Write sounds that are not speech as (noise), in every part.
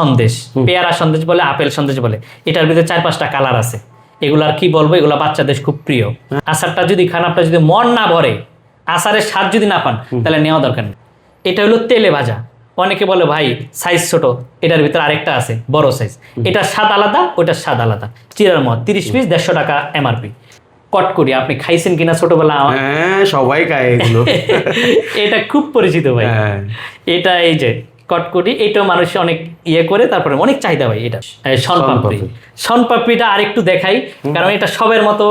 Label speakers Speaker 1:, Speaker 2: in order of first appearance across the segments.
Speaker 1: সন্দেশ পেয়ারা সন্দেশ বলে আপেল সন্দেশ বলে। এটার ভিতরে চার পাঁচটা কালার আছে। এগুলার কি বলব এগুলা বাচ্চাদের খুব প্রিয়। আচারটা যদি খান আপনার যদি মন না ভরে আচারের স্বাদ যদি না পান তাহলে নেওয়া দরকার নেই। এটা হলো তেলে ভাজা। অনেকে বলে ভাই সাইজ ছোট এটার ভিতরে আরেকটা আছে বড় সাইজ এটার স্বাদ আলাদা ওটার স্বাদ আলাদা। চিরার মত তিরিশ পিস দেড়শো টাকা এমআরপি কটকরি আপনি খাইছেন কিনা ছোটবেলা
Speaker 2: হ্যাঁ সবাই খায় এগুলো। (laughs)
Speaker 1: এটা খুব পরিচিত ভাই।
Speaker 2: হ্যাঁ।
Speaker 1: এটা এই যে কটকটি এটাও মানুষ অনেক ইয়ে করে তারপরে অনেক চাহিদা ভাই এটা। এই শনপাপড়ি শনপাপড়িটা আরেকটু দেখাই কারণ এটা সবের মতো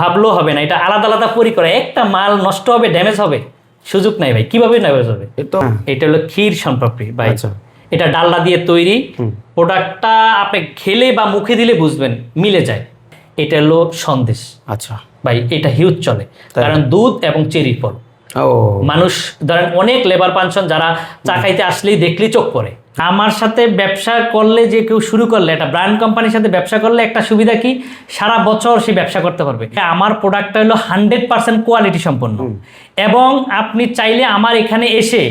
Speaker 1: ভাবলেও হবে না। এটা আলাদা আলাদা পরি করে একটা মাল নষ্ট হবে ড্যামেজ হবে সুযোগ নাই ভাই। কীভাবে ড্যামেজ হবে? এটা হলো ক্ষীর শনপাপড়ি ভাই।
Speaker 2: আচ্ছা।
Speaker 1: এটা ডালডা দিয়ে তৈরি। প্রোডাক্টটা আপনি খেলে বা মুখে দিলে বুঝবেন মিলে যায়। এটা হলো সন্দেশ।
Speaker 2: আচ্ছা।
Speaker 1: ভাই এটা হিউজ চলে। কারণ দুধ এবং চেরি ফল। মানুষ ধরেন অনেক লেবার পানশন যারা চা খাইতে আসলেই দেখলেই চোখ পড়ে। আমার সাথে ব্যবসা করলে যে কেউ শুরু করলে একটা ব্র্যান্ড কোম্পানির সাথে ব্যবসা করলে একটা সুবিধা কি? সারা বছর সে ব্যবসা করতে পারবে। আমার প্রোডাক্টটা হলো হান্ড্রেড পার্সেন্ট কোয়ালিটি সম্পন্ন। এবং আপনি চাইলে আমার এখানে এসে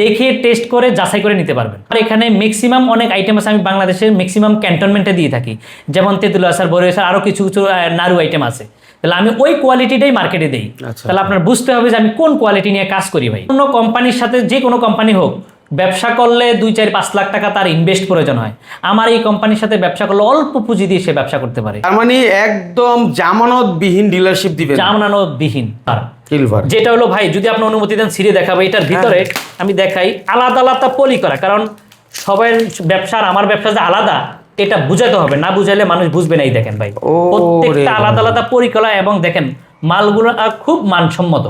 Speaker 1: দেখে টেস্ট করে যাচাই করে নিতে পারবেন। আর এখানে ম্যাক্সিমাম অনেক আইটেম আছে আমি বাংলাদেশের ম্যাক্সিমাম ক্যান্টনমেন্টে দিয়ে থাকি। যেমন তেঁতুল আসার বড় আচার আরও কিছু কিছু নাড়ু আইটেম আছে। তাহলে আমি ওই কোয়ালিটিটাই মার্কেটে দিই।
Speaker 2: আচ্ছা।
Speaker 1: তাহলে আপনার বুঝতে হবে যে আমি কোন কোয়ালিটি নিয়ে কাজ করি ভাই। কোনো কোম্পানির সাথে যে কোনো কোম্পানি হোক ব্যবসা করলে দুই চার পাঁচ লাখ টাকা তার ইনভেস্ট প্রয়োজন হয়। আমার এই কোম্পানির সাথে ব্যবসা করলে অল্প পুঁজি দিয়ে সে ব্যবসা করতে পারে।
Speaker 2: তার মানে একদম জামানতবিহীন ডিলারশিপ দিবে
Speaker 1: জামনানো বিহীন তার।
Speaker 2: সিলভার
Speaker 1: যেটা হলো ভাই যদি আপনি অনুমতি দেন সিঁড়ে দেখাবো। এটার ভিতরে আমি দেখাই আলাদা আলাদা পলি করা। কারণ সবাই ব্যবসা আর আমার ব্যবসা যে আলাদা এটা বুঝাতে হবে না বুঝাইলে মানুষ বুঝবে না এই দেখেন ভাই। প্রত্যেকটা আলাদা আলাদা পরিকলা এবং দেখেন মালগুলো খুব মানসম্মত।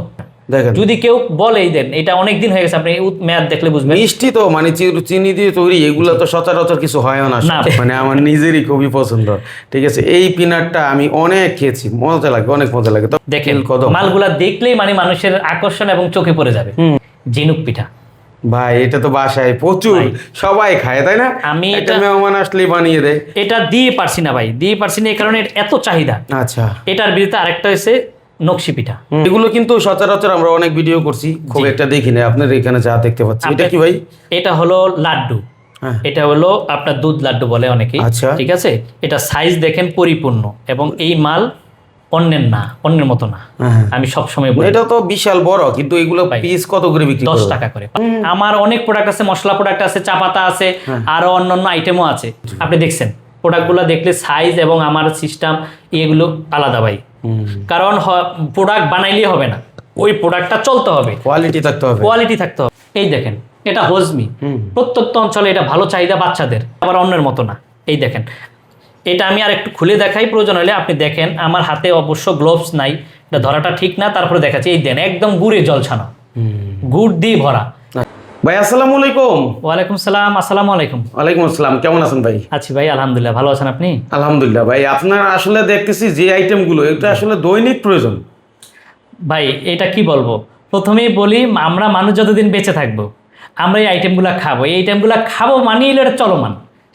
Speaker 1: যদি কেউ বলেই দেন এটা অনেক দিন হয়ে গেছে আপনি মেয়াদ দেখলে বুঝবেন।
Speaker 2: মিষ্টি তো মানে চিনি দিয়ে তৈরি এগুলো তো সচরাচর কিছু হয় না। মানে আমার নিজেরই খুবই পছন্দ। ঠিক আছে এই পিনাটটা আমি অনেক খেয়েছি মজা লাগে অনেক মজা লাগে।
Speaker 1: দেখেন
Speaker 2: কদম।
Speaker 1: মালগুলা দেখলেই মানে মানুষের আকর্ষণ এবং চোখে পড়ে যাবে। ঝিনুক পিঠা।
Speaker 2: ভাই এটা তো বাসায় প্রচুর সবাই খায় তাই না?
Speaker 1: আমি এটা-
Speaker 2: মেহমান আসলে বানিয়ে দেয়।
Speaker 1: এটা দিয়ে পারছি না ভাই দিয়ে পারছি না এই কারণে এত চাহিদা।
Speaker 2: আচ্ছা।
Speaker 1: এটার বিরুদ্ধে আরেকটা হচ্ছে নকশি পিঠা।
Speaker 2: এগুলো কিন্তু সচরাচর আমরা অনেক ভিডিও করছি খুব একটা দেখি না আপনার এখানে যা দেখতে পাচ্ছি। এটা কি ভাই?
Speaker 1: এটা হলো লাড্ডু।
Speaker 2: হ্যাঁ।
Speaker 1: এটা হলো আপনার দুধ লাড্ডু বলে অনেকেই
Speaker 2: আচ্ছা।
Speaker 1: ঠিক আছে? এটা সাইজ দেখেন পরিপূর্ণ এবং এই মাল অন্যের না অন্যের মতো না।
Speaker 2: হ্যাঁ।
Speaker 1: আমি সব সময় বলি।
Speaker 2: এটা তো বিশাল বড় কিন্তু এগুলো পিস কত করে বিক্রি
Speaker 1: দশ টাকা করে। আমার অনেক প্রোডাক্ট আছে মশলা প্রোডাক্ট আছে চা পাতা আছে
Speaker 2: হ্যাঁ।
Speaker 1: আরও অন্যান্য আইটেমও আছে। আপনি দেখছেন প্রোডাক্টগুলো দেখলে সাইজ এবং আমার সিস্টেম এগুলো আলাদা ভাই। কারণ প্রোডাক্ট বানাইলেই হবে না। ওই প্রোডাক্টটা চলতে হবে।
Speaker 2: কোয়ালিটি থাকতে হবে।
Speaker 1: কোয়ালিটি থাকতে হবে। এই দেখেন এটা হজমি। প্রত্যন্ত অঞ্চলে এটা ভালো চাহিদা বাচ্চাদের আবার অন্যের মতো না। এই দেখেন এটা আমি আর একটু খুলে দেখাই প্রয়োজন হলে আপনি দেখেন আমার হাতে অবশ্য গ্লোভস নাই। এটা ধরাটা ঠিক না তারপরে দেখাচ্ছি। এই দেন একদম গুড়ে জল ছানা। গুড় দিয়ে ভরা।
Speaker 2: ভাই আসসালামু আলাইকুম।
Speaker 1: ওয়ালাইকুম সালাম আসসালামু আলাইকুম।
Speaker 2: ওয়ালাইকুম আসসালাম কেমন আছেন ভাই?
Speaker 1: আছি ভাই আলহামদুলিল্লাহ ভালো আছেন আপনি?
Speaker 2: আলহামদুলিল্লাহ ভাই আপনার আসলে দেখতেছি যে আইটেমগুলো এটা আসলে দৈনিক প্রয়োজন।
Speaker 1: ভাই এটা কি বলব? প্রথমেই বলি আমরা মানুষ যতদিন বেঁচে থাকব আমরা এই আইটেমগুলো খাব। এই আইটেমগুলো খাব মানিয়ে এটা চলমান।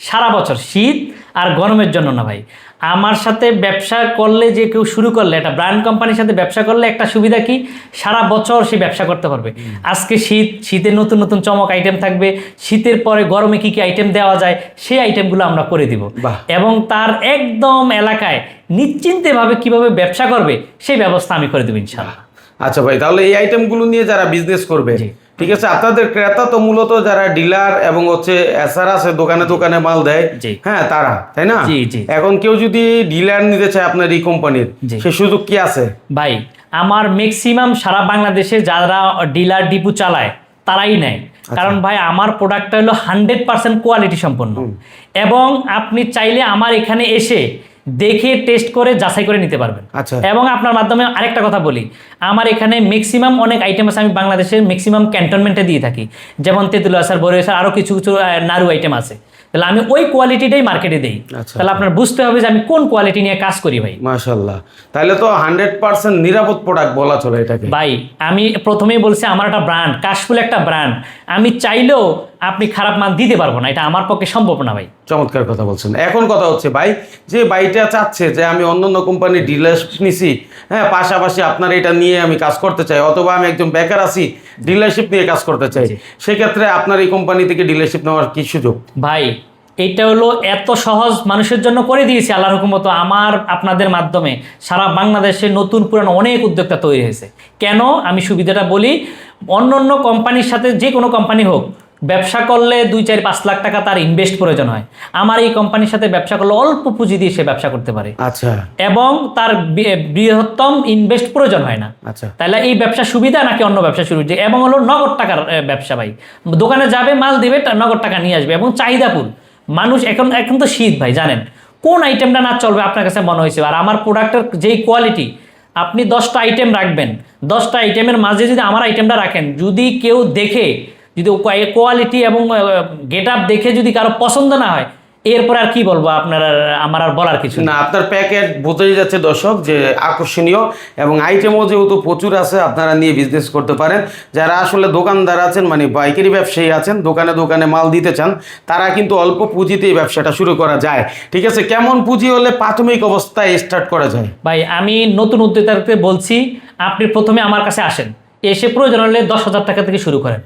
Speaker 1: সারা বছর শীত আর গরমের জন্য না ভাই। আমার সাথে ব্যবসা করলে যে কেউ শুরু করলে একটা ব্র্যান্ড কোম্পানির সাথে ব্যবসা করলে একটা সুবিধা কি? সারা বছর সে ব্যবসা করতে পারবে। আজকে শীত শীতের নতুন নতুন চমক আইটেম থাকবে। শীতের পরে গরমে কি কি আইটেম দেওয়া যায় সেই আইটেমগুলো আমরা করে দিব। এবং তার একদম এলাকায় নিশ্চিন্তেভাবে কীভাবে ব্যবসা করবে সেই ব্যবস্থা আমি করে দেবো ইনশাল্লাহ
Speaker 2: আচ্ছা ভাই তাহলে এই আইটেমগুলো নিয়ে যারা বিজনেস করবে। ঠিক আছে আপনাদের ক্রেতা তো মূলত যারা ডিলার এবং হচ্ছে এসআর আছে দোকানে দোকানে মাল দেয়। হ্যাঁ তারা তাই না। এখন কেউ যদি ডিলার নিতে চায় আপনার এই কোম্পানির। সে সুযোগ কি আছে
Speaker 1: ভাই আমার ম্যাক্সিমাম সারা বাংলাদেশে যারা ডিলার ডিপু চালায় তারাই নেয় কারণ ভাই আমার প্রোডাক্টটা হলো হান্ড্রেড পার্সেন্ট কোয়ালিটি সম্পন্ন এবং আপনি চাইলে আমার এখানে এসে দেখে টেস্ট করে যাচাই করে নিতে পারবেন।
Speaker 2: আচ্ছা।
Speaker 1: এবং আপনার মাধ্যমে আরেকটা কথা বলি আমার এখানে ম্যাক্সিমাম অনেক আইটেম আছে আমি বাংলাদেশের ম্যাক্সিমাম ক্যান্টনমেন্টে দিয়ে থাকি। যেমন তেঁতুল আসার বড় আচার আরও কিছু কিছু নাড়ু আইটেম আছে। তাহলে আমি ওই কোয়ালিটিটাই মার্কেটে দিই। তাহলে আপনার বুঝতে হবে যে আমি কোন কোয়ালিটি নিয়ে কাজ করি ভাই।
Speaker 2: মাশাল্লাহ তাহলে তো হান্ড্রেড পার্সেন্ট নিরাপদ প্রোডাক্ট বলা চলে এটাকে।
Speaker 1: ভাই আমি প্রথমেই বলছি আমার একটা ব্র্যান্ড কাশফুল একটা ব্র্যান্ড আমি চাইলেও আপনি খারাপ মান দিতে পারব না এটা আমার পক্ষে সম্ভব না ভাই।
Speaker 2: চমৎকার কথা বলছেন। এখন কথা হচ্ছে ভাই যে বাইটা চাচ্ছে যে আমি অন্য অন্য কোম্পানির ডিলারশিপ নিছি হ্যাঁ পাশাপাশি আপনার এটা নিয়ে আমি কাজ করতে চাই অথবা আমি একজন বেকার আছি ডিলারশিপ নিয়ে কাজ করতে চাই সেক্ষেত্রে আপনার এই কোম্পানি থেকে ডিলারশিপ নেওয়ার কি সুযোগ?
Speaker 1: ভাই এটা হলো এত সহজ মানুষের জন্য করে দিয়েছি আল্লাহ হুকুমত আমার আপনাদের মাধ্যমে। সারা বাংলাদেশে নতুন পুরানো অনেক উদ্যোক্তা তৈরি হয়েছে। কেন? আমি সুবিধাটা বলি অন্য অন্য কোম্পানির সাথে যে কোনো কোম্পানি হোক ব্যবসা করলে দুই চার পাঁচ লাখ টাকা তার ইনভেস্ট প্রয়োজন হয়। আমার এই কোম্পানির সাথে ব্যবসা করলে অল্প পুঁজি দিয়ে সে ব্যবসা করতে পারে।
Speaker 2: আচ্ছা।
Speaker 1: এবং তার বৃহত্তম ইনভেস্ট প্রয়োজন হয় না।
Speaker 2: আচ্ছা।
Speaker 1: তাহলে এই ব্যবসা সুবিধা নাকি অন্য ব্যবসা শুরু যে এবং হলো নগদ টাকার ব্যবসা ভাই। দোকানে যাবে মাল দিবে নগদ টাকা নিয়ে আসবে। এবং চাহিদাপুর মানুষ এখন এখন তো শীত ভাই জানেন। কোন আইটেমটা না চলবে আপনার কাছে মনে হয়েছে? আর আমার প্রোডাক্টের যেই কোয়ালিটি আপনি দশটা আইটেম রাখবেন। দশটা আইটেমের মাঝে যদি আমার আইটেমটা রাখেন যদি কেউ দেখে যদি কোয়ালিটি এবং গেট আপ দেখে যদি কারও পছন্দ না হয় এরপর আর কি বলব আপনার আমার আর বলার কিছু
Speaker 2: না আপনার প্যাকেট বোঝাই যাচ্ছে দর্শক যে আকর্ষণীয় এবং আইটেমও যেহেতু প্রচুর আছে আপনারা নিয়ে বিজনেস করতে পারেন। যারা আসলে দোকানদার আছেন মানে পাইকারি ব্যবসায়ী আছেন দোকানে দোকানে মাল দিতে চান তারা কিন্তু অল্প পুঁজিতেই ব্যবসাটা শুরু করা যায়। ঠিক আছে কেমন পুঁজি হলে প্রাথমিক অবস্থায় স্টার্ট করা যায়?
Speaker 1: ভাই আমি নতুন উদ্যোক্তাকে বলছি আপনি প্রথমে আমার কাছে আসেন। এসে প্রয়োজন হলে দশ হাজার টাকা থেকে শুরু করেন।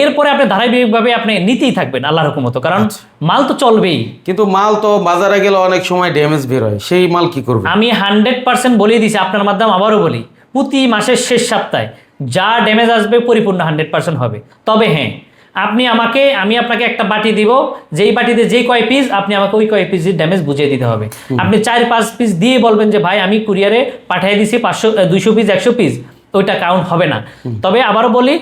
Speaker 1: এরপরে আপনি ধারাবাহিকভাবে আপনি নিতেই থাকবেন আল্লাহর হুকুমত। কারণ
Speaker 2: আচ্ছা।
Speaker 1: মাল তো চলবেই।
Speaker 2: কিন্তু মাল তো বাজারে গেলে অনেক সময় ড্যামেজ বের হয়। সেই মাল কি করবে?
Speaker 1: আমি হান্ড্রেড পার্সেন্ট বলেই দিছি আপনার মাধ্যমে আবারও বলি প্রতি মাসের শেষ সপ্তাহে যা ড্যামেজ আসবে পরিপূর্ণ হান্ড্রেড পার্সেন্ট হবে। তবে হ্যাঁ আপনি আমাকে আমি আপনাকে একটা বাটি দিব যেই বাটিতে যেই কয় পিস আপনি আমাকে ওই কয় পিসের ড্যামেজ বুঝিয়ে দিতে হবে। আপনি চার পাঁচ পিস দিয়ে বলবেন যে ভাই আমি কুরিয়ারে পাঠিয়ে দিছি পাঁচশো দুইশো পিস একশো পিস ওইটা কাউন্ট হবে না। তবে আবারও বলি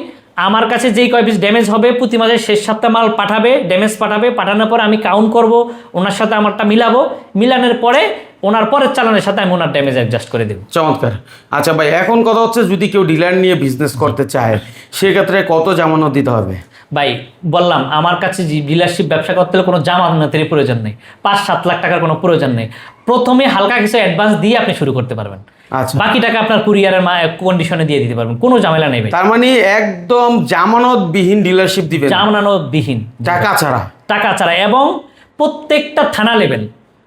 Speaker 1: আমার কাছে যেই কয় পিস ড্যামেজ হবে প্রতি মাসের শেষ সপ্তাহ মাল পাঠাবে ড্যামেজ পাঠাবে পাঠানোর পর আমি কাউন্ট করব ওনার সাথে আমারটা মিলাবো মিলানোর পরে ওনার পরের চালানের সাথে আমি ওনার ড্যামেজ অ্যাডজাস্ট করে দেবো।
Speaker 2: চমৎকার। আচ্ছা ভাই এখন কথা হচ্ছে যদি কেউ ডিলার নিয়ে বিজনেস করতে চায় সেক্ষেত্রে কত জামানত দিতে হবে?
Speaker 1: ভাই বললাম আমার কাছে ডিলারশিপ ব্যবসা করতে হলে কোনো জামানতের প্রয়োজন নেই। পাঁচ সাত লাখ টাকার কোনো প্রয়োজন নেই। প্রথমে হালকা কিছু অ্যাডভান্স দিয়ে আপনি শুরু করতে পারবেন। বাকি টাকা আপনার কুরিয়ারের কন্ডিশনে দিয়ে দিতে পারবেন কোনো ঝামেলা নেই
Speaker 2: তার মানে একদম জামানতবিহীন ডিলারশিপ দিবেন।
Speaker 1: জামানো বিহীন
Speaker 2: টাকা ছাড়া।
Speaker 1: টাকা ছাড়া এবং প্রত্যেকটা থানা লেভেল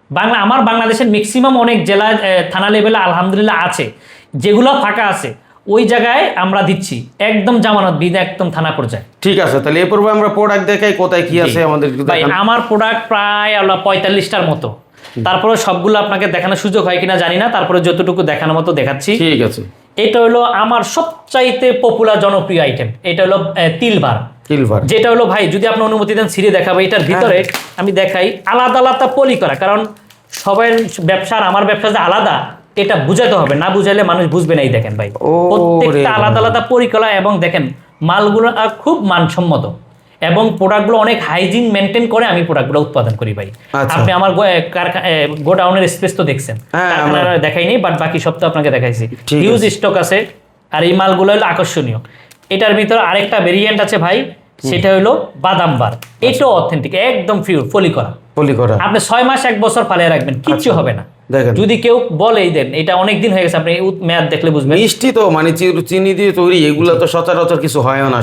Speaker 1: বাংলা আমার বাংলাদেশের ম্যাক্সিমাম অনেক জেলায় থানা লেভেলে আলহামদুলিল্লাহ আছে। যেগুলো ফাঁকা আছে ওই জায়গায় আমরা দিচ্ছি। একদম জামানত বিদ একদম থানা পর্যায়ে।
Speaker 2: ঠিক আছে তাহলে এ পূর্বে আমরা প্রোডাক্ট দেখাই কোথায় কি আছে আমাদের।
Speaker 1: আমার প্রোডাক্ট প্রায় পঁয়তাল্লিশটার মতো। তারপরে সবগুলো আপনাকে দেখানোর সুযোগ হয় কিনা জানি না তারপরে যতটুকু দেখানোর মতো দেখাচ্ছি।
Speaker 2: ঠিক আছে।
Speaker 1: এটা হলো আমার সবচাইতে পপুলার জনপ্রিয় আইটেম এটা হলো এ, তিলবার। যেটা হলো ভাই যদি আপনি অনুমতি দেন সিঁড়ি দেখাবো। এটার ভিতরে আমি দেখাই আলাদা আলাদা পলি করা। কারণ সবাই ব্যবসা আর আমার ব্যবসা যে আলাদা এটা বুঝাতে হবে। না বুঝাইলে মানুষ বুঝবে না এই দেখেন ভাই। প্রত্যেকটা আলাদা আলাদা পরিকলা এবং দেখেন মালগুলো খুব মানসম্মত। এবং প্রোডাক্টগুলো অনেক হাইজিন মেনটেন করে আমি প্রোডাক্টগুলো উৎপাদন করি ভাই।
Speaker 2: আচ্ছা।
Speaker 1: আপনি আমার গোডাউনের স্পেস তো দেখছেন।
Speaker 2: হ্যাঁ,
Speaker 1: দেখাইনি বাট বাকি সব তো আপনাকে দেখাইছি। হিউজ স্টক আছে আর এই মালগুলো হলো আকর্ষণীয়। এটার ভিতরে আরেকটা ভেরিয়েন্ট আছে ভাই সেটা হলো বাদাম বার। এটাও অথেন্টিক একদম পিওর ফলি করা
Speaker 2: পলি করা
Speaker 1: আপনি ছয় মাস এক বছর ফালিয়ে রাখবেন কিচ্ছু হবে না।
Speaker 2: দেখেন।
Speaker 1: যদি কেউ বলেই দেন এটা অনেক দিন হয়ে গেছে আপনি মেয়াদ দেখলে বুঝবেন।
Speaker 2: মিষ্টি তো মানে চিনি দিয়ে তৈরি এগুলো তো সচরাচর কিছু হয় না।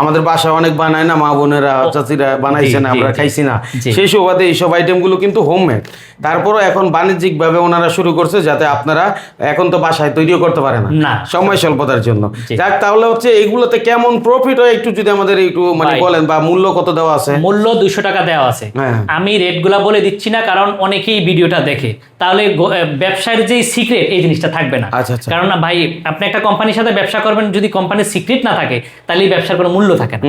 Speaker 2: আমাদের বাসায় অনেক বানায় না মা বোনেরা চাচিরা বানাইছে না আমরা খাইছি না। সেই সুবাদে এইসব আইটেমগুলো কিন্তু হোমমেড তারপরও এখন বাণিজ্যিক ভাবে ওনারা শুরু করছে যাতে আপনারা এখন তো বাসায় তৈরিও করতে পারে না। সময় স্বল্পতার জন্য। যাক তাহলে হচ্ছে এগুলোতে কেমন প্রফিট হয় একটু যদি আমাদের একটু মানে বলেন বা মূল্য কত দেওয়া আছে?
Speaker 1: মূল্য দুইশো টাকা দেওয়া আছে।
Speaker 2: হ্যাঁ।
Speaker 1: আমি রেটগুলা বলে দিচ্ছি না কারণ অনেকেই ভিডিওটা দেখে। তাহলে ব্যবসার যে সিক্রেট এই জিনিসটা থাকবে না।
Speaker 2: আচ্ছা, আচ্ছা।
Speaker 1: কারণ না ভাই আপনি একটা কোম্পানির সাথে ব্যবসা করবেন যদি কোম্পানির সিক্রেট না থাকে তাহলে ব্যবসার কোনো মূল্য থাকে না।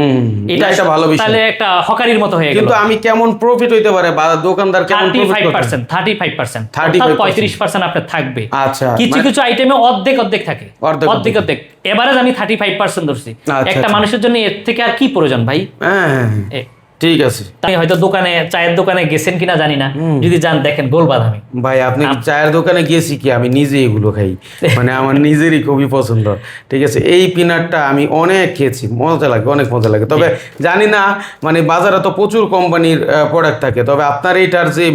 Speaker 2: এটা একটা ভালো বিষয়।
Speaker 1: তাহলে একটা হকারির মতো হয়ে গেল।
Speaker 2: কিন্তু আমি কেমন প্রফিট হইতে পারে বা দোকানদার কেমন প্রফিট
Speaker 1: ফাইভ
Speaker 2: করতে
Speaker 1: পার্সেন্ট থার্টি ফাইভ পার্সেন্ট
Speaker 2: 35%
Speaker 1: পঁয়ত্রিশ পার্সেন্ট আপনার থাকবে।
Speaker 2: আচ্ছা,
Speaker 1: কিছু
Speaker 2: মানে-
Speaker 1: কিছু আইটেমে অর্ধেক অর্ধেক থাকে।
Speaker 2: অর্ধেক
Speaker 1: অর্ধেক। এভারেজ আমি থার্টি ফাইভ পার্সেন্ট ধরছি
Speaker 2: আচ্ছা,
Speaker 1: একটা। মানুষের জন্য এর থেকে আর কি প্রয়োজন ভাই?
Speaker 2: হ্যাঁ হ্যাঁ, হ্যাঁ। ঠিক আছে।
Speaker 1: তাই হয়তো দোকানে চায়ের দোকানে গেছেন কিনা জানি না। যদি যান দেখেন গোল বাদামি
Speaker 2: ভাই আপনি চায়ের দোকানে গিয়েছি কি? আমি নিজে এগুলো খাই। মানে আমার নিজেরই খুবই পছন্দ। ঠিক আছে এই পিনাটটা আমি অনেক খেয়েছি। মজা লাগে অনেক মজা লাগে। তবে জানি না মানে বাজারে তো প্রচুর কোম্পানির প্রোডাক্ট থাকে। তবে আপনার এইটার যে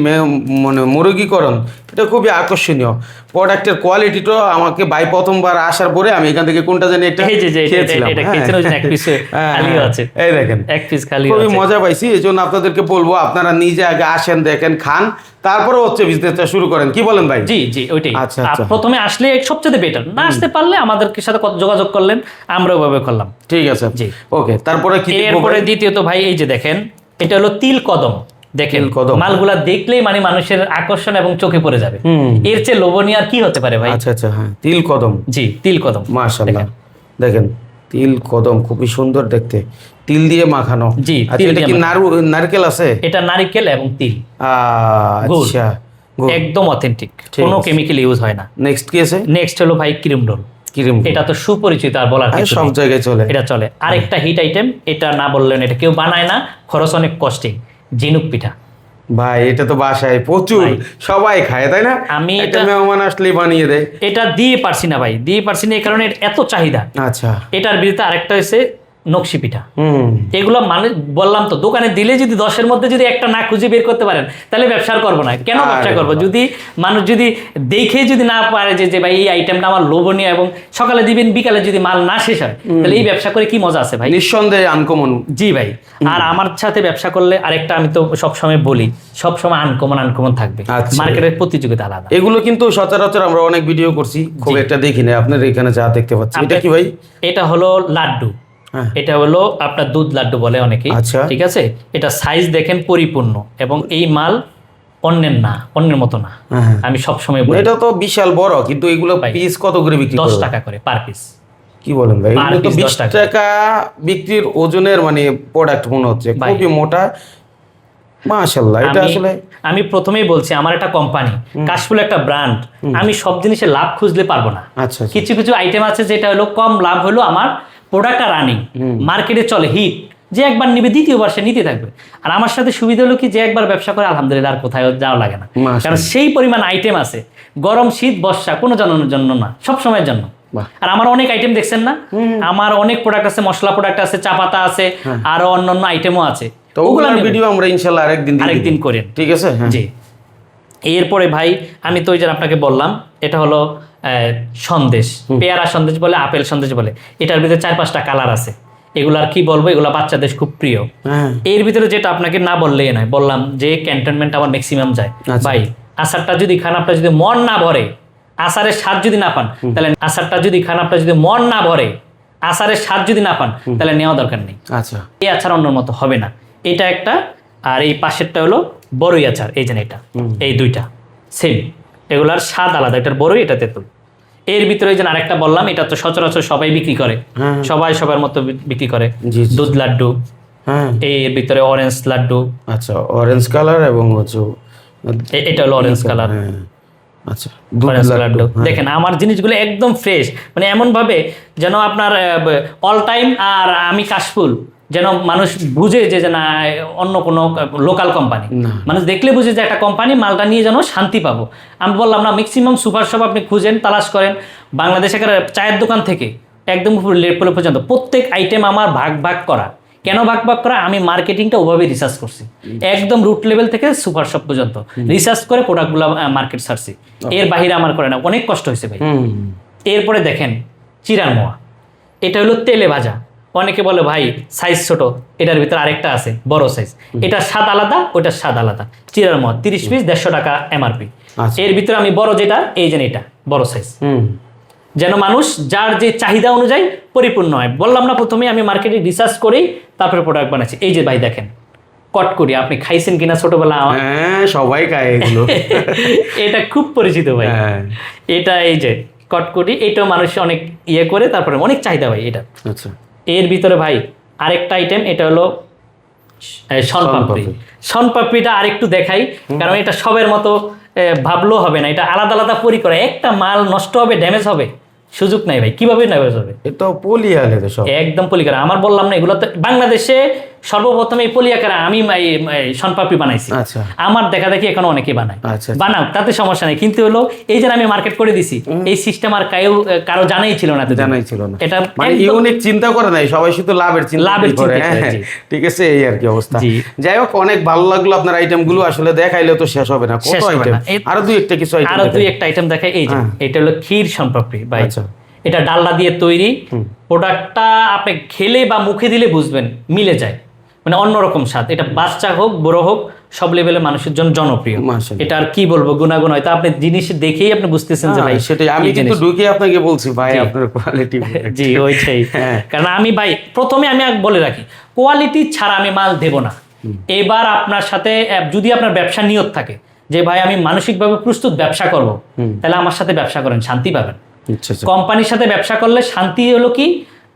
Speaker 2: মানে মুরগিকরণ এটা খুবই আকর্ষণীয়। প্রোডাক্টের কোয়ালিটিটা আমাকে ভাই প্রথমবার আসার পরে আমি এখান থেকে কোনটা জানি একটা খেয়েছিলাম। হ্যাঁ। হ্যাঁ। এই দেখেন।
Speaker 1: এক পিস খালি
Speaker 2: খুবই মজা পাইছি। এই জন্য আপনাদেরকে বলব আপনারা নিজে আগে আসেন দেখেন খান তারপরে হচ্ছে বিজনেসটা শুরু করেন। কি বলেন ভাই?
Speaker 1: জি জি ওইটাই।
Speaker 2: আচ্ছা, আচ্ছা।
Speaker 1: প্রথমে আসলে সবচেয়ে বেটার না আসতে পারলে আমাদের সাথে কত যোগাযোগ করলেন আমরা ওইভাবে করলাম।
Speaker 2: ঠিক আছে।
Speaker 1: জি।
Speaker 2: ওকে তারপরে কি
Speaker 1: এরপরে? দ্বিতীয়ত ভাই এই যে দেখেন এটা হলো তিল কদম। দেখেন। মালগুলা দেখলেই মানে মানুষের আকর্ষণ এবং চোখে পড়ে যাবে। এর চেয়ে লোভনীয় আর কি হতে পারে ভাই?
Speaker 2: আচ্ছা আচ্ছা হ্যাঁ তিল কদম।
Speaker 1: জি তিল কদম।
Speaker 2: মাশাল্লাহ দেখেন তিল কদম খুবই সুন্দর দেখতে। তিল দিয়ে মাখানো।
Speaker 1: জি,
Speaker 2: আচ্ছা এটা কি নারকেল আছে?
Speaker 1: এটা নারিকেল এবং তিল।
Speaker 2: আচ্ছা
Speaker 1: একদম অথেন্টিক কোনো। কেমিক্যাল ইউজ হয় না।
Speaker 2: নেক্সট কি আছে?
Speaker 1: নেক্সট হলো ভাই ক্রিম রোল।
Speaker 2: ক্রিম
Speaker 1: এটা তো সুপরিচিত আর বলার কিছু
Speaker 2: সব জায়গায় চলে।
Speaker 1: এটা চলে। আরেকটা হিট আইটেম এটা না বললেন এটা কেউ বানায় না খরচ অনেক কস্টিং ঝিনুক পিঠা।
Speaker 2: ভাই এটা তো বাসায় প্রচুর সবাই খায় তাই না?
Speaker 1: আমি এটা-
Speaker 2: মেহমান আসলে বানিয়ে দেয়।
Speaker 1: এটা দিয়ে পারছি না ভাই দিয়ে পারছি না এই কারণে এত চাহিদা।
Speaker 2: আচ্ছা।
Speaker 1: এটার বিরুদ্ধে আরেকটা হচ্ছে নকশি পিঠা। এগুলো মানে বললাম তো দোকানে দিলে যদি দশের মধ্যে যদি একটা না খুঁজে বের করতে পারেন তাহলে ব্যবসা করব না। কেন ব্যবসা করব? যদি মানুষ যদি দেখে যদি না পারে যে যে ভাই এই আইটেমটা আমার লোভনীয় এবং সকালে দিবেন বিকালে যদি মাল না শেষ হয় তাহলে এই ব্যবসা করে কি মজা আছে ভাই?
Speaker 2: নিঃসন্দেহে আনকমন
Speaker 1: জি ভাই। আর আমার সাথে ব্যবসা করলে আরেকটা আমি তো সবসময় বলি সবসময় আনকমন আনকমন থাকবে।
Speaker 2: আচ্ছা।
Speaker 1: মার্কেটের প্রতিযোগিতা আলাদা।
Speaker 2: এগুলো কিন্তু সচরাচর আমরা অনেক ভিডিও করছি খুব একটা দেখি না আপনার এখানে যা দেখতে পাচ্ছি এটা কি ভাই?
Speaker 1: এটা হলো লাড্ডু। এটা হলো আপনার দুধ লাড্ডু বলে অনেকেই
Speaker 2: আচ্ছা।
Speaker 1: ঠিক আছে? এটা সাইজ দেখেন পরিপূর্ণ এবং এই মাল অন্যের না অন্যের মতো না।
Speaker 2: হ্যাঁ।
Speaker 1: আমি সব সময় বলি।
Speaker 2: এটা তো বিশাল বড় কিন্তু এগুলো পিস কত করে বিক্রি
Speaker 1: দশ টাকা করে পার পিস
Speaker 2: কি বলেন ভাই? এগুলো তো বিশ
Speaker 1: টাকা।
Speaker 2: বিক্রির ওজনের মানে প্রোডাক্ট মনে হচ্ছে। খুবই মোটা। মাশাল্লাহ এটা আসলে
Speaker 1: আমি প্রথমেই বলছি আমার একটা কোম্পানি কাশফুল একটা ব্র্যান্ড আমি সব জিনিসে লাভ খুঁজলে পারব না।
Speaker 2: আচ্ছা আচ্ছা।
Speaker 1: কিছু কিছু আইটেম আছে যেটা হলো কম লাভ হলো আমার প্রোডাক্টটা রানিং মার্কেটে চলে হিট যে একবার নিবে দ্বিতীয়বার সে নিতে থাকবে। আর আমার সাথে সুবিধা হলো কি যে একবার ব্যবসা করে আলহামদুলিল্লাহ আর কোথাও যাওয়া লাগে না। কারণ সেই পরিমাণ আইটেম আছে গরম শীত বর্ষা কোনো জনের জন্য না সব সময়ের জন্য। আর আমার অনেক আইটেম দেখছেন না? আমার অনেক প্রোডাক্ট আছে মশলা প্রোডাক্ট আছে চা পাতা আছে আরও অন্যান্য আইটেমও আছে।
Speaker 2: তো ওগুলোর ভিডিও আমরা ইনশাল্লাহ আরেকদিন
Speaker 1: আরেকদিন। করেন
Speaker 2: ঠিক আছে? হ্যাঁ।
Speaker 1: জি। এরপরে ভাই আমি তো ওই যে আপনাকে বললাম এটা হলো সন্দেশ পেয়ারা সন্দেশ বলে আপেল সন্দেশ বলে। এটার ভিতরে চার পাঁচটা কালার আছে। এগুলো আর কি বলব এগুলো বাচ্চাদের খুব প্রিয়।
Speaker 2: হ্যাঁ।
Speaker 1: এর ভিতরে যেটা আপনাকে না বললেই নয় বললাম যে ক্যান্টনমেন্ট আমার ম্যাক্সিমাম যায়।
Speaker 2: আচ্ছা।
Speaker 1: ভাই আচারটা যদি খান আপনার যদি মন না ভরে আচারের স্বাদ যদি না পান তাহলে আচারটা যদি খান আপনার যদি মন না ভরে আচারের স্বাদ যদি না পান তাহলে নেওয়া দরকার নেই।
Speaker 2: আচ্ছা।
Speaker 1: এই আচার অন্যর মতো হবে না। এটা একটা আর এই পাশেরটা হলো বড়ই আচার এই যে এটা। এই দুইটা সেম এগুলার স্বাদ আলাদা এটার বড়ই এটা তেঁতুল। এর ভিতরে যে আরেকটা বললাম এটা তো সচরাচর সবাই বিক্রি করে।
Speaker 2: হ্যাঁ।
Speaker 1: সবাই সবার মতো বিক্রি করে। দুধ লাড্ডু।
Speaker 2: হ্যাঁ।
Speaker 1: এর ভিতরে অরেঞ্জ লাড্ডু।
Speaker 2: আচ্ছা অরেঞ্জ কালার এবং হচ্ছে
Speaker 1: এটা হলো অরেঞ্জ কালার
Speaker 2: হ্যাঁ আচ্ছা লাড্ডু হ্যাঁ।
Speaker 1: দেখেন আমার জিনিসগুলো একদম ফ্রেশ মানে এমন ভাবে যেন আপনার অল টাইম আর আমি কাশফুল। যেন মানুষ বুঝে যে না অন্য কোনো লোকাল কোম্পানি মানুষ দেখলে বুঝে যে একটা কোম্পানি মালটা নিয়ে যেন শান্তি পাবো। আমি বললাম না ম্যাক্সিমাম সুপার শপ আপনি খুঁজেন তালাশ করেন। বাংলাদেশে চায়ের দোকান থেকে একদম লেটপলে পর্যন্ত প্রত্যেক আইটেম আমার ভাগ ভাগ করা। কেন ভাগ ভাগ করা? আমি মার্কেটিংটা ওভাবে রিসার্চ করছি। একদম রুট লেভেল থেকে সুপার শপ পর্যন্ত। রিসার্চ করে প্রোডাক্টগুলো মার্কেট ছাড়ছি। এর বাহিরে আমার করে না। অনেক কষ্ট হয়েছে ভাই। এরপরে দেখেন চিরার মোয়া। এটা হলো তেলে ভাজা। অনেকে বলে ভাই সাইজ ছোট এটার ভিতরে আরেকটা আছে বড় সাইজ এটা স্বাদ আলাদা ওটার স্বাদ আলাদা। চিরার মোয়া তিরিশ পিস দেড়শো টাকা এমআরপি
Speaker 2: আচ্ছা।
Speaker 1: এর ভিতরে আমি বড় যেটা এই যে এটা বড় সাইজ যেন মানুষ যার যে চাহিদা অনুযায়ী পরিপূর্ণ হয়। বললাম না প্রথমে আমি মার্কেটে রিসার্চ করেই তারপরে প্রোডাক্ট বানাচ্ছি। এই যে ভাই দেখেন কট করি আপনি খাইছেন কিনা ছোটবেলা?
Speaker 2: হ্যাঁ সবাই খায় এগুলো। (laughs)
Speaker 1: এটা খুব পরিচিত ভাই।
Speaker 2: হ্যাঁ।
Speaker 1: এটা এই যে কটকটি এটাও মানুষ অনেক ইয়ে করে তারপরে অনেক চাহিদা ভাই এটা।
Speaker 2: আচ্ছা।
Speaker 1: এর ভিতরে ভাই আরেকটা আইটেম এটা হলো সনপাপড়ি
Speaker 2: শনপাপড়ি।
Speaker 1: সনপাপড়িটা আরেকটু দেখাই কারণ এটা সবের মতো ভাবলেও হবে না। এটা আলাদা আলাদা পরি করে একটা মাল নষ্ট হবে ড্যামেজ হবে সুযোগ নাই ভাই। কীভাবে ড্যামেজ হবে?
Speaker 2: এটা পলি আলে তো সব।
Speaker 1: একদম পলিকারা আমার বললাম না এগুলো তো বাংলাদেশে সর্বপ্রথম এই পলিয়াকারা আমি সনপাপড়ি বানাইছি।
Speaker 2: আচ্ছা।
Speaker 1: আমার দেখা দেখি এখন অনেকে বানায়।
Speaker 2: আচ্ছা
Speaker 1: বানাও তাতে সমস্যা নেই। কিন্তু হলো এই যে আমি মার্কেট করে দিছি এই সিস্টেম আর কারও কারও জানাই ছিল না।
Speaker 2: জানাই ছিল না।
Speaker 1: এটা
Speaker 2: মানে ইউনিক চিন্তা করে নাই সবাই শুধু লাভের চিন্তা
Speaker 1: লাভের চিন্তা
Speaker 2: হ্যাঁ, ঠিক আছে এই আর কি অবস্থা। যাই হোক অনেক ভালো লাগল আপনার আইটেমগুলো আসলে দেখাইলে তো শেষ হবে না কত
Speaker 1: শেষ হবে
Speaker 2: আইটেম
Speaker 1: না।
Speaker 2: আরও দুই একটা কিছু আইটেম
Speaker 1: আরও দুই একটা আইটেম দেখাই। এই যে
Speaker 2: হ্যাঁ।
Speaker 1: এটা হলো ক্ষীর সম্পাপড়ি ভাই।
Speaker 2: আচ্ছা।
Speaker 1: এটা ডালনা দিয়ে তৈরি। প্রোডাক্টটা আপনি খেলে বা মুখে দিলে বুঝবেন মিলে যায়। মানে অন্যরকম স্বাদ। এটা বাচ্চা হোক বড় হোক সব লেভেলের মানুষের জন্য জনপ্রিয়। এটা আর কি বলব? গুণাগুণ হয়তো আপনি জিনিস দেখেই আপনি বুঝতেছেন যে ভাই
Speaker 2: হ্যাঁ, সেটাই। আমি কিন্তু ঢুকে আপনাকে বলছি ভাই আপনার কোয়ালিটি (laughs)
Speaker 1: জি ওইটাই। (laughs)
Speaker 2: হ্যাঁ।
Speaker 1: কারণ আমি ভাই প্রথমে আমি বলে রাখি কোয়ালিটি ছাড়া আমি মাল দেব না। এবার আপনার সাথে যদি আপনার ব্যবসা নিয়ত থাকে যে ভাই আমি মানসিকভাবে প্রস্তুত ব্যবসা করব তাহলে আমার সাথে ব্যবসা করেন শান্তি পাবেন।
Speaker 2: আচ্ছা আচ্ছা।
Speaker 1: কোম্পানির সাথে ব্যবসা করলে শান্তি হলো কি?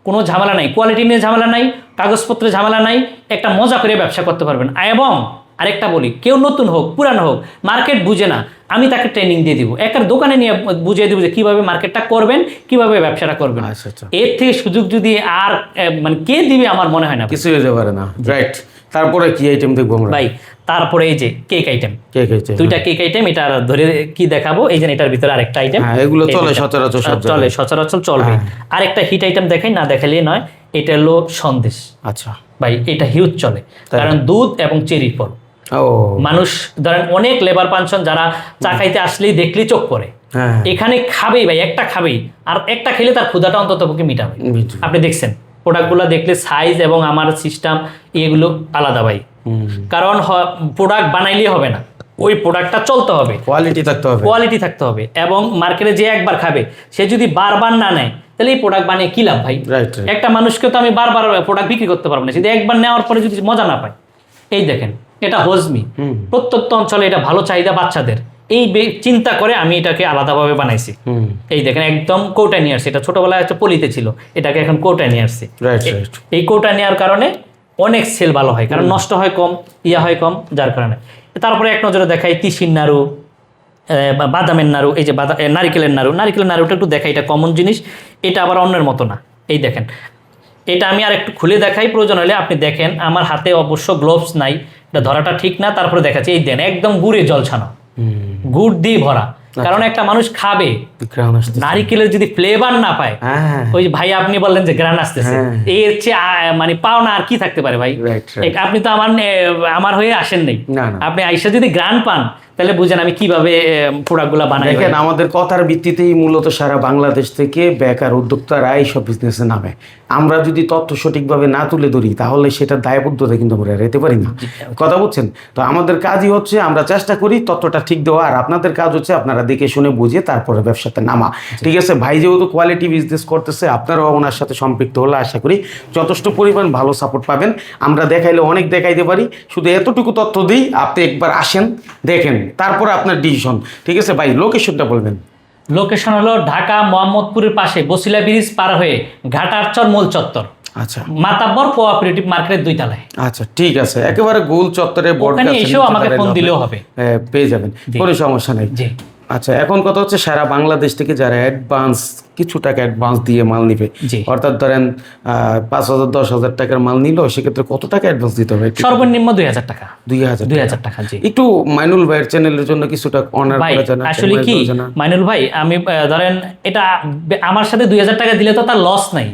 Speaker 1: কোনো ঝামেলা নাই। কোয়ালিটি নিয়ে ঝামেলা নাই। কাগজপত্রে ঝামেলা নাই একটা মজা করে ব্যবসা করতে পারবেন। এবং আরেকটা বলি কেউ নতুন হোক পুরানো হোক মার্কেট বুঝে না আমি তাকে ট্রেনিং দিয়ে দিব। একটা দোকানে নিয়ে বুঝিয়ে দিব যে কীভাবে মার্কেটটা করবেন কীভাবে ব্যবসাটা করবেন।
Speaker 2: আচ্ছা আচ্ছা।
Speaker 1: এর থেকে সুযোগ যদি আর মানে কে দিবে আমার মনে হয় না।
Speaker 2: কিছু হতে পারে না। রাইট তারপরে কি আইটেম দেখব আমরা?
Speaker 1: ভাই তারপরে এই যে কেক আইটেম
Speaker 2: কে খেয়েছে
Speaker 1: দুইটা কেক আইটেম এটা ধরে কি দেখাবো? এই যে এটার ভিতরে আরেকটা আইটেম
Speaker 2: হ্যাঁ এগুলো চলে সচরাচর সব
Speaker 1: চলে সচরাচর চলবে। আরেকটা হিট আইটেম দেখাই না দেখালে নয় এটা হলো সন্দেশ।
Speaker 2: আচ্ছা।
Speaker 1: ভাই এটা হিউজ চলে। কারণ দুধ এবং চেরি ফল।
Speaker 2: ও।
Speaker 1: মানুষ ধরেন অনেক লেবার পানশন যারা চা খাইতে আসলেই দেখলেই চোখ পড়ে।
Speaker 2: হ্যাঁ
Speaker 1: এখানে খাবেই ভাই একটা খাবেই। আর একটা খেলে তার ক্ষুধাটা অন্তত পক্ষে মিটাবে। আপনি দেখছেন? প্রোডাক্টগুলো দেখলে সাইজ এবং আমার সিস্টেম এগুলো আলাদা ভাই। কারণ প্রোডাক্ট বানাইলেই হবে না। ওই প্রোডাক্টটা চলতে হবে।
Speaker 2: কোয়ালিটি থাকতে হবে।
Speaker 1: কোয়ালিটি থাকতে হবে। এবং মার্কেটে যে একবার খাবে সে যদি বারবার না নেয় তাহলে এই প্রোডাক্ট বানিয়ে কি লাভ ভাই? একটা মানুষকে তো আমি বারবার প্রোডাক্ট বিক্রি করতে পারব না। যদি একবার নেওয়ার পরে যদি মজা না পায়। এই দেখেন এটা হজমি। প্রত্যন্ত অঞ্চলে এটা ভালো চাহিদা বাচ্চাদের। এই চিন্তা করে আমি এটাকে আলাদাভাবে বানাইছি।
Speaker 2: হুম।
Speaker 1: এই দেখেন একদম কৌটায় নিয়ে আসছি। এটা ছোটবেলায় একটা পলিতে ছিল। এটাকে এখন কৌটায় নিয়ে আসছি। এই কৌটা নেওয়ার কারণে অনেক সেল ভালো হয় কারণ নষ্ট হয় কম ইয়া হয় কম যার কারণে। তারপরে এক নজরে দেখাই তিসির নাড়ু বাদামের নাড়ু এই যে বাদা এ, নারিকেলের নাড়ু। নারিকেলের নাড়ুটা একটু দেখাই এটা কমন জিনিস। এটা আবার অন্যের মতো না। এই দেখেন। এটা আমি আর একটু খুলে দেখাই প্রয়োজন হলে আপনি দেখেন। আমার হাতে অবশ্য গ্লোভস নাই। এটা ধরাটা ঠিক না তারপরে দেখাচ্ছি। এই দেন একদম গুড়ে জল ছানা।
Speaker 2: হুম।
Speaker 1: গুড় দিয়ে ভরা। কারণ একটা মানুষ খাবে। নারিকেলের যদি ফ্লেভার না পায়
Speaker 2: হ্যাঁ।
Speaker 1: ওই ভাই আপনি বললেন যে গ্রান আসতেছে
Speaker 2: হ্যাঁ।
Speaker 1: এর চেয়ে মানে পাওনা আর কি থাকতে পারে ভাই? আপনি তো আমার আমার হয়ে আসেন নাই। আপনি আইসা যদি গ্রান পান তাহলে বুঝেন আমি কীভাবে প্রোডাক্টগুলো বানাই
Speaker 2: দেখেন আমাদের কথার ভিত্তিতেই মূলত সারা বাংলাদেশ থেকে বেকার উদ্যোক্তারা এইসব বিজনেসে নামে। আমরা যদি তথ্য সঠিকভাবে না তুলে ধরি তাহলে সেটা দায়বদ্ধতা কিন্তু আমরা রেতে পারি না। কথা বলছেন তো আমাদের কাজই হচ্ছে আমরা চেষ্টা করি তথ্যটা ঠিক দেওয়া আর আপনাদের কাজ হচ্ছে আপনারা দেখে শুনে বুঝে তারপরে ব্যবসাতে নামা। ঠিক আছে ভাই যেহেতু কোয়ালিটি বিজনেস করতেছে আপনারাও ওনার সাথে সম্পৃক্ত হলে আশা করি যথেষ্ট পরিমাণ ভালো সাপোর্ট পাবেন। আমরা দেখাইলে অনেক দেখাইতে পারি। শুধু এতটুকু তথ্য দিই আপনি একবার আসেন দেখেন। তারপরে আপনার ডিসিশন ঠিক আছে ভাই লোকেশনটা বলবেন
Speaker 1: লোকেশন হলো ঢাকা মোহাম্মদপুরের পাশে বসিলা ব্রিজ পার হয়ে ঘাটারচর মূল চত্বর।
Speaker 2: আচ্ছা।
Speaker 1: মাতাব্বর কোঅপারেটিভ মার্কেটের দুই তলায়।
Speaker 2: আচ্ছা ঠিক আছে। একেবারে গোল চত্বরে বড়
Speaker 1: এসেও আমাকে ফোন দিলেও হবে।
Speaker 2: পেয়ে যাবেন। কোনো সমস্যা নেই।
Speaker 1: জি।
Speaker 2: আচ্ছা এখন কথা হচ্ছে সারা বাংলাদেশ থেকে যারা অ্যাডভান্স কিছু টাকা অ্যাডভান্স দিয়ে মাল নিবে। অর্থাৎ ধরেন পাঁচ হাজার দশ হাজার টাকার মাল নিল সেক্ষেত্রে কত টাকা অ্যাডভান্স দিতে হবে?
Speaker 1: সর্বনিম্ন দুই হাজার টাকা।
Speaker 2: দুই হাজার
Speaker 1: দুই হাজার টাকা জি।
Speaker 2: একটু মাইনুল ভাইয়ের চ্যানেলের জন্য কিছুটা অনার
Speaker 1: ভাই
Speaker 2: করা
Speaker 1: আসলে কি? মাইনুল ভাই আমি ধরেন এটা আমার সাথে দুই হাজার টাকা দিলে তো তার লস নাই।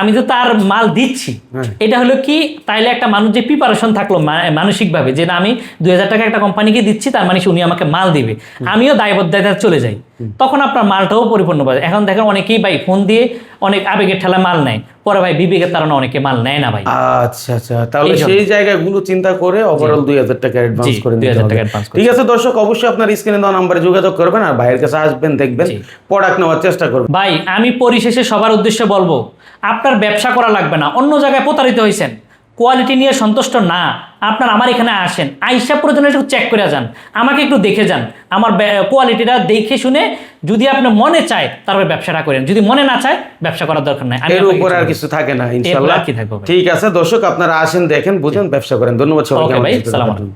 Speaker 1: আমি তো তার মাল দিচ্ছি
Speaker 2: হ্যাঁ।
Speaker 1: এটা হলো কি? তাইলে একটা মানুষ যে প্রিপারেশন থাকল মানসিকভাবে যে না আমি দুই হাজার টাকা একটা কোম্পানিকে দিচ্ছি তার মানে উনি আমাকে মাল দিবে। আমিও দায়বদ্ধতা চলে যাই তখন আপনার মালটাও পরিপূর্ণ পাবে এখন দেখেন অনেকেই ভাই ফোন দিয়ে অনেক আবেগের ঠেলা মাল নেয়। পরে ভাই বিবেকের তারা অনেকে মাল নেয় না ভাই।
Speaker 2: আচ্ছা আচ্ছা। তাহলে সেই জায়গাগুলো চিন্তা করে ওভারঅল দুই হাজার টাকা অ্যাডভান্স করে
Speaker 1: 2000
Speaker 2: নিতে
Speaker 1: টাকা
Speaker 2: হবে। ঠিক আছে দর্শক অবশ্যই আপনার স্ক্রিনে দেওয়া নাম্বারে যোগাযোগ করবেন আর ভাইয়ের কাছে আসবেন দেখবেন প্রোডাক্ট নেওয়ার চেষ্টা করবেন।
Speaker 1: ভাই আমি পরিশেষে সবার উদ্দেশ্যে বলব আপনার ব্যবসা করা লাগবে না। অন্য জায়গায় প্রতারিত হয়েছেন। কোয়ালিটি নিয়ে সন্তুষ্ট না। আপনার আমার এখানে আসেন আইসা প্রয়োজনে একটু চেক করে যান। আমাকে একটু দেখে যান। আমার কোয়ালিটিটা দেখে শুনে যদি আপনি মনে চায় তারপরে ব্যবসাটা করেন। যদি মনে না চায় ব্যবসা করার দরকার নাই।
Speaker 2: এর উপর আর
Speaker 1: কিছু
Speaker 2: থাকে না
Speaker 1: ইনশাআল্লাহ কি থাকবে
Speaker 2: ঠিক আছে দর্শক আপনারা আসেন দেখেন বুঝেন ব্যবসা করেন। ধন্যবাদ সবাইকে
Speaker 1: ভাই, সালাম।